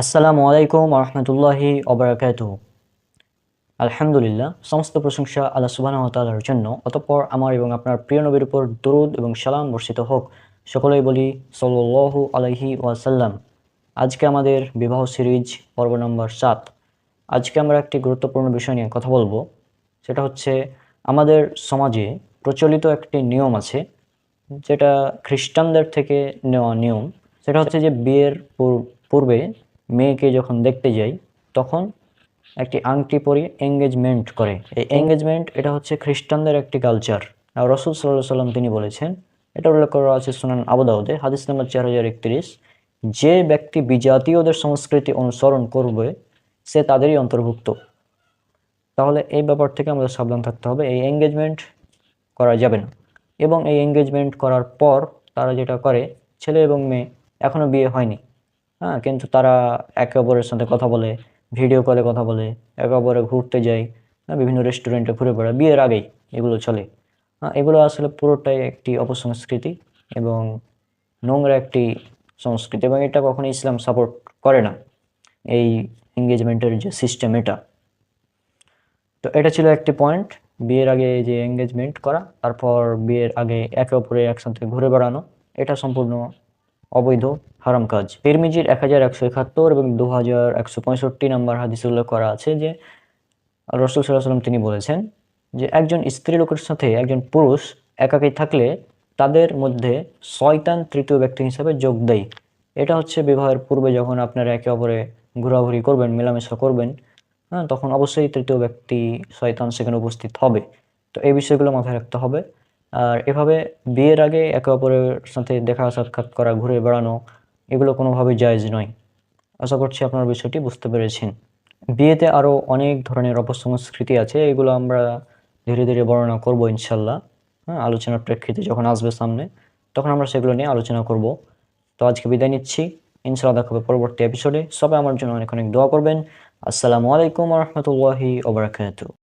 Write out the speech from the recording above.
আসসালামু আলাইকুম রহমতুল্লাহি অবরাকাত আলহামদুলিল্লাহ, সমস্ত প্রশংসা আল্লাহ সুবাহ তালার জন্য। অতঃপর আমার এবং আপনার প্রিয় নবীর উপর দরুদ এবং সালাম বর্ষিত হোক। সকলেই বলি সল্লু আলাইহি ওয়াসাল্লাম। আজকে আমাদের বিবাহ সিরিজ পর্ব নম্বর সাত। আজকে আমরা একটি গুরুত্বপূর্ণ বিষয় নিয়ে কথা বলব। সেটা হচ্ছে আমাদের সমাজে প্রচলিত একটি নিয়ম আছে, যেটা খ্রিস্টানদের থেকে নেওয়া নিয়ম। সেটা হচ্ছে যে বিয়ের পূর্বে মেয়েকে যখন দেখতে যাই, তখন একটি আংটি পরিয়ে এঙ্গেজমেন্ট করে। এই এঙ্গেজমেন্ট এটা হচ্ছে খ্রিস্টানদের একটি কালচার আর রসুল সাল্লাহ সাল্লাম তিনি বলেছেন, এটা উল্লেখ করা আছে সুনান আবুদাউদে হাদিস নাম্বার চার হাজার একত্রিশ, যে ব্যক্তি বিজাতীয়দের সংস্কৃতি অনুসরণ করবে, সে তাদেরই অন্তর্ভুক্ত। তাহলে এই ব্যাপার থেকে আমাদের সাবধান থাকতে হবে, এই এঙ্গেজমেন্ট করা যাবে না। এবং এই এঙ্গেজমেন্ট করার পর তারা যেটা করে, ছেলে এবং মেয়ে এখনও বিয়ে হয়নি। হ্যাঁ কিন্তু তারা একে অপরের সাথে কথা বলে ভিডিও কলে কথা বলে একে অপরে ঘুরতে যায় হ্যাঁ, বিভিন্ন রেস্টুরেন্টে ঘুরে বেড়ায় বিয়ের আগেই এগুলো চলে। হ্যাঁ, এগুলো আসলে পুরোটাই একটি অপসংস্কৃতি এবং নোংরা একটি সংস্কৃতি এবং এটা কখনো ইসলাম সাপোর্ট করে না এই এঙ্গেজমেন্টের যে সিস্টেম এটা। তো এটা ছিল একটি পয়েন্ট বিয়ের আগে যে এঙ্গেজমেন্ট করা তারপর বিয়ের আগে একে অপরে একসাথে ঘুরে বেড়ানো এটা সম্পূর্ণ অবৈধ হারাম কাজ। তিরমিজির এক হাজার একশো একাত্তর এবং দু হাজার একশো পঁয়ষট্টি নম্বর হাদিস উল্লেখ করা আছে যে রসুল সাল্লাহ সাল্লাম তিনি বলেছেন যে একজন স্ত্রী লোকের সাথে একজন পুরুষ একাকী থাকলে তাদের মধ্যে শয়তান তৃতীয় ব্যক্তি হিসাবে যোগ দেয়। এটা হচ্ছে বিবাহের পূর্বে যখন আপনারা একে অপরে ঘোরাঘুরি করবেন, মেলামেশা করবেন হ্যাঁ তখন অবশ্যই তৃতীয় ব্যক্তি শয়তান সেখানে উপস্থিত হবে। তো এই বিষয়গুলো মাথায় রাখতে হবে। আর এভাবে বিয়ের আগে একে অপরের সাথে দেখা সাক্ষাৎ করা, ঘুরে বেড়ানো, এগুলো কোনোভাবে জায়েজ নয়। আশা করছি আপনার বিষয়টি বুঝতে পেরেছেন। বিয়েতে আরও অনেক ধরনের অপসংস্কৃতি আছে, এগুলো আমরা ধীরে ধীরে বর্ণনা করব ইনশাল্লাহ। হ্যাঁ আলোচনার প্রেক্ষিতে যখন আসবে সামনে, তখন আমরা সেগুলো নিয়ে আলোচনা করব। তো আজকে বিদায় নিচ্ছি। ইনশাল্লাহ দেখা হবে পরবর্তী এপিসোডে সবাই আমার জন্য অনেক অনেক দোয়া করবেন। আসসালামু আলাইকুম রহমতুল্লাহি ওবরাকাতু